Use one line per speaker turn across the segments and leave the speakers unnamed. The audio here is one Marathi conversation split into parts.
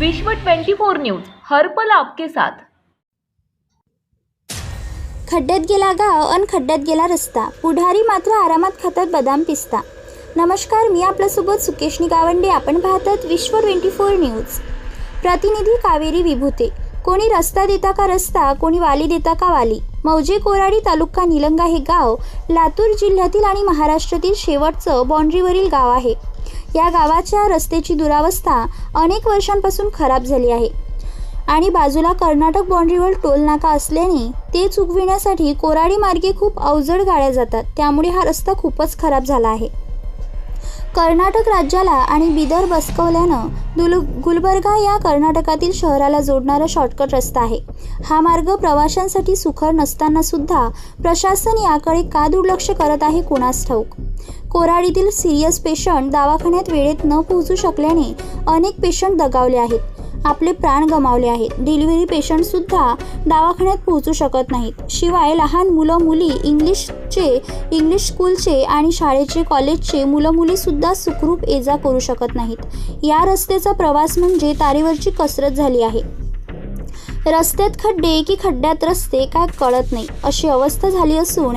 विश्व 24 न्यूज हर पल आपके साथ.
खड्ड्यात गेला गाव अन खड्ड्यात गेला रस्ता. पुढारी मात्र आरामात खातात बदाम पिस्ता. नमस्कार मी आपल्यासोबत सुकेशनी गावंडे. आपण पाहतात विश्व ट्वेंटी फोर न्यूज. प्रतिनिधी कावेरी विभूते. कोणी रस्ता देता का रस्ता कोणी वाली देता का वाली? मौजे कोराडी तालुका निलंगा हे गाव लातूर जिल्ह्यातील आणि महाराष्ट्रातील शेवटचं बाँड्रीवरील गाव आहे. या गावाच्या रस्त्याची दुरावस्था अनेक वर्षांपासून खराब झाली आहे. आणि बाजूला कर्नाटक बाँड्रीवर टोल नाका असल्याने ते चुकविण्यासाठी कोराडी मार्गे खूप अवजड गाड्या जातात. त्यामुळे हा रस्ता खूपच खराब झाला आहे. कर्नाटक राज्याला आणि बिदर बसकवल्यानं दुल गुलबर्गा या कर्नाटकातील शहराला जोडणारा शॉर्टकट रस्ता आहे. हा मार्ग प्रवाशांसाठी सुखर नसताना सुद्धा प्रशासन याकडे का दुर्लक्ष करत आहे कुणास ठाऊक? कोराडीतील सिरियस पेशंट दवाखान्यात वेळेत न पोहोचू शकल्याने अनेक पेशंट दगावले आहेत. आपले प्राण गमावले आहेत. डिलिव्हरी पेशंटसुद्धा दवाखान्यात पोहोचू शकत नाहीत. शिवाय लहान मुलं मुली इंग्लिशचे इंग्लिश स्कूलचे आणि शाळेचे कॉलेजचे मुलं मुलीसुद्धा सुखरूप ये जा करू शकत नाहीत. या रस्त्याचा प्रवास म्हणजे तारेवरची कसरत झाली आहे. रस्त्यात खड्डे की खड्ड्यात रस्ते काय कळत नाही. अशी अवस्था झाली असून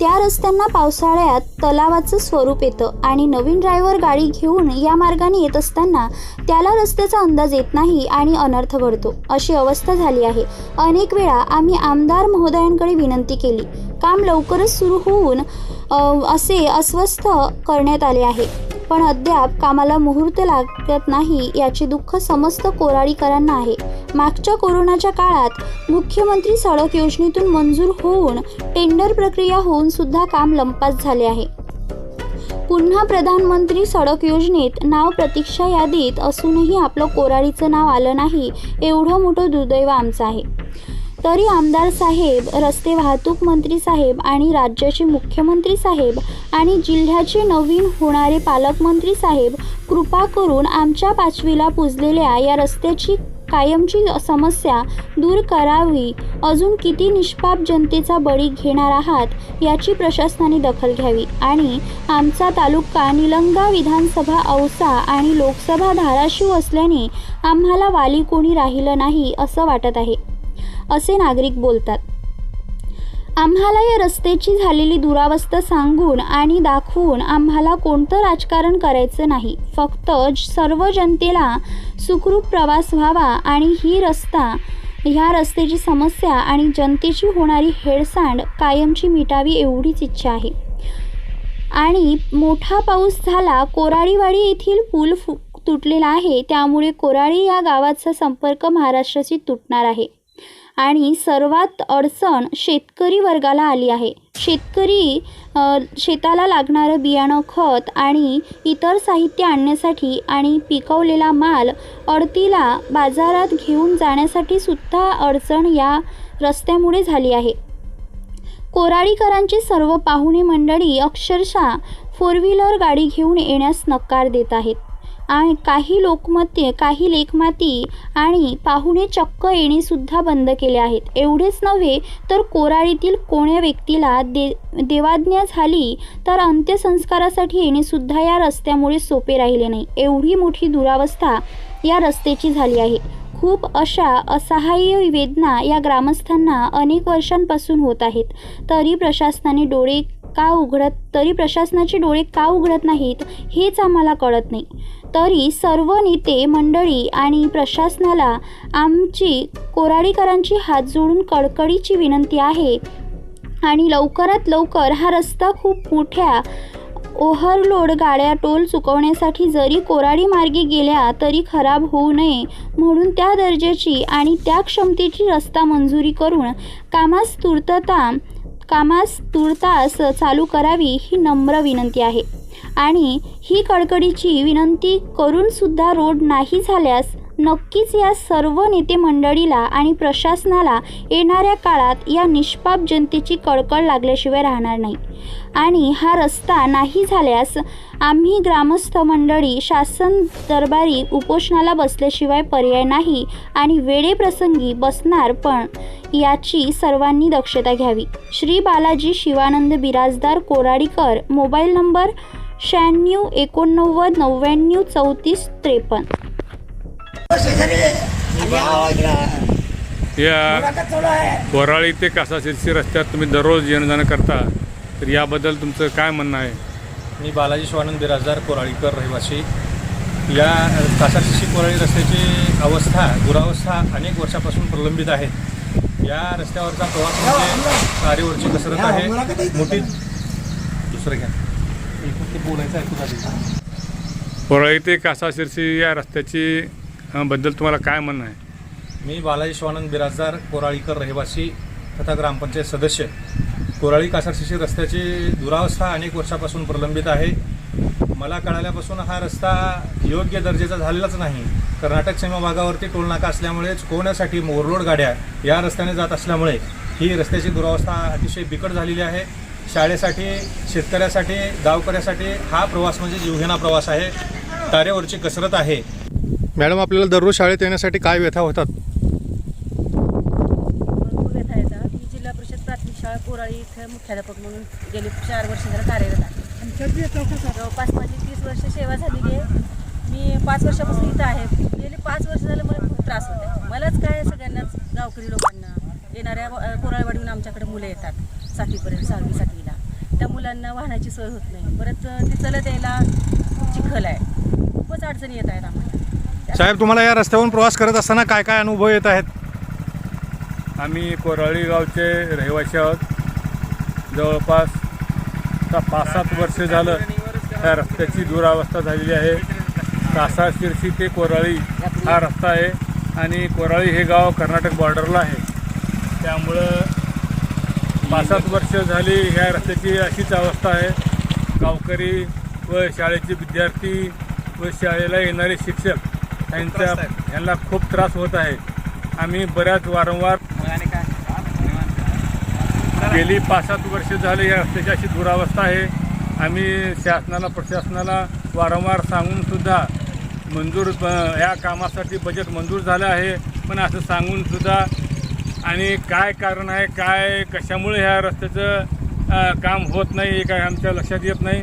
त्या रस्त्यांना पावसाळ्यात तलावाचं स्वरूप येतं आणि नवीन ड्रायव्हर गाडी घेऊन या मार्गाने येत असताना त्याला रस्त्याचा अंदाज येत नाही आणि अनर्थ घडतो. अशी अवस्था झाली आहे. अनेक वेळा आम्ही आमदार महोदयांकडे विनंती केली. काम लवकरच सुरू होऊन असे अस्वस्थ करण्यात आले आहे. पण अद्याप कामाला मुहूर्त लागत नाही याचे दुःख समस्त कोराडीकरांना आहे. मागच्या कोरोनाच्या काळात मुख्यमंत्री सडक योजनेतून मंजूर होऊन टेंडर प्रक्रिया होऊन सुद्धा काम लंपास झाले आहे. पुन्हा प्रधानमंत्री सडक योजनेत नाव प्रतीक्षा यादीत असूनही आपलं कोराडीचं नाव आलं नाही एवढं मोठं दुर्दैव आमचं आहे. तरी आमदार साहेब रस्ते वाहतूक मंत्री साहेब आणि राज्याचे मुख्यमंत्री साहेब आणि जिल्ह्याचे नवीन होणारे पालकमंत्री साहेब कृपा करून आमच्या पाचवीला पुजलेल्या या रस्त्याची कायमची समस्या दूर करावी. अजून किती निष्पाप जनतेचा बळी घेणार आहात याची प्रशासनाने दखल घ्यावी. आणि आमचा तालुका निलंगा विधानसभा औसा आणि लोकसभा धाराशिव असल्याने आम्हाला वाली कोणी राहिलं नाही असं वाटत आहे. असे नागरिक बोलतात. आम्हाला या रस्त्याची झालेली दुरावस्था सांगून आणि दाखवून आम्हाला कोणतं राजकारण करायचं नाही. फक्त ज- सर्व जनतेला सुखरूप प्रवास व्हावा आणि ही रस्ता ह्या रस्त्याची समस्या आणि जनतेची होणारी हेळसांड कायमची मिटावी एवढीच इच्छा आहे. आणि मोठा पाऊस झाला कोराळीवाडी येथील पूल फु तुटलेला आहे. त्यामुळे कोराळी या गावाचा संपर्क महाराष्ट्राशी तुटणार आहे. आणि सर्वात अडचण शेतकरी वर्गाला आली आहे. शेतकरी शेताला लागणारं बियाणं खत आणि इतर साहित्य आणण्यासाठी आणि पिकवलेला माल अडतीला बाजारात घेऊन जाण्यासाठी सुद्धा अडचण या रस्त्यामुळे झाली आहे. कोराडीकरांची सर्व पाहुणे मंडळी अक्षरशः फोर व्हीलर गाडी घेऊन येण्यास नकार देत आहेत. आणि काही लोकमते काही लेखमाती आणि पाहुणे चक्क येणेसुद्धा बंद केले आहेत. एवढेच नव्हे तर कोराळीतील कोण्या व्यक्तीला दे देवाज्ञा झाली तर अंत्यसंस्कारासाठी येणेसुद्धा या रस्त्यामुळे सोपे राहिले नाही. एवढी मोठी दुरावस्था या रस्त्याची झाली आहे. खूप अशा असहाय्य वेदना या ग्रामस्थांना अनेक वर्षांपासून होत आहेत. तरी प्रशासनाने डोळे का उघडत तरी प्रशासनाचे डोळे का उघडत नाहीत हेच आम्हाला कळत नाही. तरी सर्व नेते मंडळी आणि प्रशासनाला आमची कोराडीकरांची हात जोडून कडकडीची विनंती आहे. आणि लवकरात लवकर हा रस्ता खूप मोठ्या ओव्हरलोड गाड्या टोल चुकवण्यासाठी जरी कोराडी मार्गे गेल्या तरी खराब होऊ नये म्हणून त्या दर्जाची आणि त्या क्षमतेची रस्ता मंजुरी करून कामास तुर्तता कामास तुर्तास चालू करावी ही नम्र विनंती आहे. आणि ही कडकडीची विनंती करूनसुद्धा रोड नाही झाल्यास नक्कीच या सर्व नेते मंडळीला आणि प्रशासनाला येणाऱ्या काळात या निष्पाप जनतेची कळकळ लागल्याशिवाय राहणार नाही. आणि हा रस्ता नाही झाल्यास आम्ही ग्रामस्थ मंडळी शासन दरबारी उपोषणाला बसल्याशिवाय पर्याय नाही आणि वेळेप्रसंगी बसणार पण याची सर्वांनी दक्षता घ्यावी. श्री बालाजी शिवानंद बिराजदार कोराडीकर मोबाईल नंबर शहाण्णव एकोणनव्वद नव्याण्णव चौतीस त्रेपन्न.
या वराळी ते कासा शिरसी रस्त्यात तुम्ही दररोज येणं जाणं करता तर याबद्दल तुमचं काय म्हणणं आहे?
मी बालाजी शिवानंद बिराजदार कोराळीकर रहिवासी. या कासारशिशी कोराळी रस्त्याची अवस्था दुरावस्था अनेक वर्षापासून प्रलंबित आहे. या रस्त्यावरचा प्रवास म्हणजे तारेवरची कसरत आहे. मोठी दुसरं घ्या. ते बोलायचं झाली.
वराळी ते कासा शिरसी या रस्त्याची बद्दल तुम्हाला काय म्हणणं आहे?
मी बालाजी शिवानंद बिराजदार कोराळीकर रहिवासी तथा ग्रामपंचायत सदस्य. कोराळी कासारशिशी रस्त्याची दुरावस्था अनेक वर्षापासून प्रलंबित आहे. मला कळाल्यापासून हा रस्ता योग्य दर्जेचा झालेलाच नाही. कर्नाटक सीमा भागावरती टोलनाका असल्यामुळेच कोण्यासाठी मोरलोड गाड्या या रस्त्याने जात असल्यामुळे ही रस्त्याची दुरावस्था अतिशय बिकट झालेली आहे. शाळेसाठी शेतकऱ्यासाठी गावकऱ्यासाठी हा प्रवास म्हणजे जीवघेणा प्रवास आहे. तारेवरची कसरत आहे. मॅडम आपल्याला दररोज शाळेत येण्यासाठी काय व्यथा होतात?
भरपूर व्यथा येतात. मी जिल्हा परिषद प्राथमिक शाळा कोराळी इथं मुख्याध्यापक म्हणून गेले चार वर्ष झालं कार्यरत आहे. जवळपास माझी तीस वर्ष सेवा झालेली आहे. मी पाच वर्षापासून इथं आहे. गेले पाच वर्ष झालं मला खूप त्रास होत मलाच काय सगळ्यांनाच गावकरी लोकांना येणाऱ्या अ, कोराळवाडीहून आमच्याकडे मुलं येतात सातवीपर्यंत सहावी सातवीला. त्या मुलांना वाहनाची सोय होत नाही. परत अ, ते चलत यायला चिखल आहे. खूपच अडचणी येत आहेत आम्हाला.
साहेब तुम्हाला या रस्त्यावरून प्रवास करत असताना काय काय अनुभव येत आहेत?
आम्ही कोराळी गावचे रहिवासी आहोत. जवळपास आता पाच सात वर्ष झालं त्या रस्त्याची दुरावस्था झालेली आहे. कासा ते कोराळी हा रस्ता आहे आणि कोराळी हे गाव कर्नाटक बॉर्डरला आहे. त्यामुळं पाच सात वर्ष झाली ह्या रस्त्याची अशीच अवस्था आहे. गावकरी व शाळेचे विद्यार्थी व शाळेला येणारे शिक्षक त्यांचा यांना खूप त्रास होत आहे. आम्ही बऱ्याच वारंवार गेली पाच सात वर्ष झाले या रस्त्याची अशी दुरावस्था आहे. आम्ही शासनाला प्रशासनाला वारंवार सांगून सुद्धा मंजूर या कामासाठी बजेट मंजूर झालं आहे. पण असं सांगून सुद्धा आणि काय कारण आहे काय कशामुळे ह्या रस्त्याचं काम होत नाही हे काय आमच्या लक्षात येत नाही.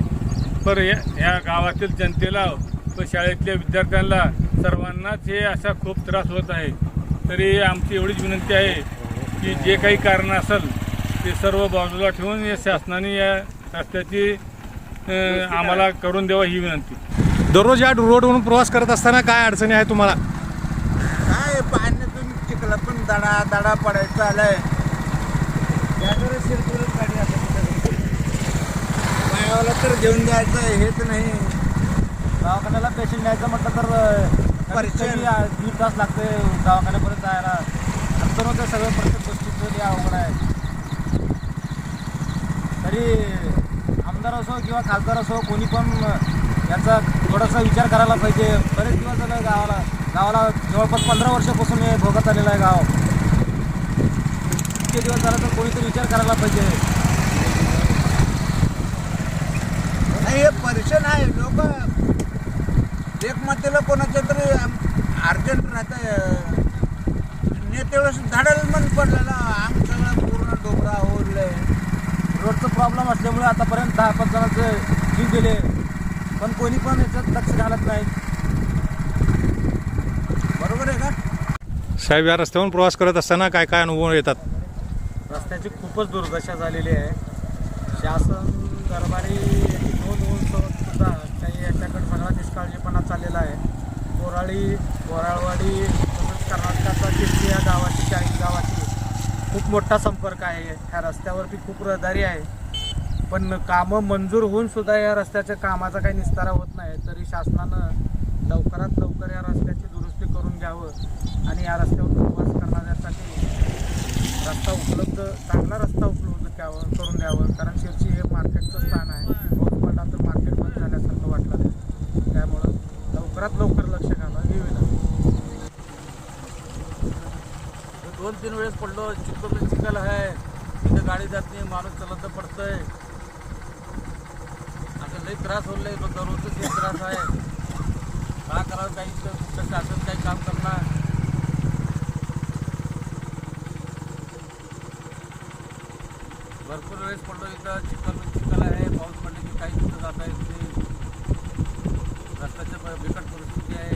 पर या गावातील जनतेला व शाळेतल्या विद्यार्थ्यांना सर्वांनाच हे असा खूप त्रास होत आहे. तरी आमची एवढीच विनंती आहे की जे काही कारण असेल ते सर्व बाजूला ठेवून या शासनाने या रस्त्याची आम्हाला करून द्यावं ही विनंती.
दररोज या रोडवरून प्रवास करत असताना काय अडचणी आहे तुम्हाला?
काय पाण्यातून चिखला पण दडा दडा पडायचा आलाय तर घेऊन जायचं हेच नाही.
दवाखान्याला पेशंट न्यायचं म्हटलं तर
परिचय.
दीड तास लागते दवाखान्यापर्यंत जायला. अडचण होतं सगळं प्रत्येक गोष्टीचं अवघड आहे. तरी आमदार असो किंवा खासदार असो कोणी पण याचा थोडासा विचार करायला पाहिजे. बरेच दिवस झालं गावाला गावाला जवळपास पंधरा वर्षापासून हे भोगत आलेलं आहे गाव. इतके दिवस झालं तर कोणीतरी विचार करायला पाहिजे.
नाही हे परेशान आहे लोक एकमतेला कोणाचं तरी अर्जंट राहतं नेते वेळेस झाडाला मन पडलेला अंग सगळं पूर्ण डोबरा ओढलंय.
रोडचं प्रॉब्लेम असल्यामुळे आतापर्यंत दहा पाच जणांचे जीव गेले. पण कोणी पण याच्यात लक्ष घालत नाही.
बरोबर आहे का?
साहेब या रस्त्यावरून प्रवास करत असताना काय काय अनुभव येतात?
रस्त्याची खूपच दुर्दशा झालेली आहे. शासन दरबारी नोंद होऊन सुद्धा काही याच्याकडे सगळा निष्काळजीपणा चाललेला आहे. कोराळी बोराळवाडी तसंच कर्नाटकाचा किर्ती या गावाची चाळीस गावाची खूप मोठा संपर्क आहे. ह्या रस्त्यावरती खूप रहदारी आहे. पण कामं मंजूर होऊन सुद्धा या रस्त्याच्या कामाचा काही निस्तारा होत नाही. तरी शासनानं लवकरात लवकर या रस्त्याची दुरुस्ती करून घ्यावं आणि या रस्त्यावर प्रवास करणाऱ्यासाठी रस्ता उपलब्ध चांगला रस्ता उपलब्ध करून द्यावं. कारण शिरशी हे मार्केटचं स्थान आहे पाऊस पडला तर मार्केट बंद झाल्यासारखं वाटलं त्यामुळं लवकरात लवकर लक्ष घाला ही
दोन तीन वेळेस पडलो चिखल चिखल आहे. तिथं गाडी जात नाही माणूस चलत पडतंय. असं लई त्रास होईल दररोजच हे त्रास आहे. का करावं काही शासन काही काम करणार. भरपूर वेळेस पडलो इथं चिखल चिखल आहे पाऊस पडले की काही कुठं जाता येत नाही रस्त्याची बिकट परिस्थिती आहे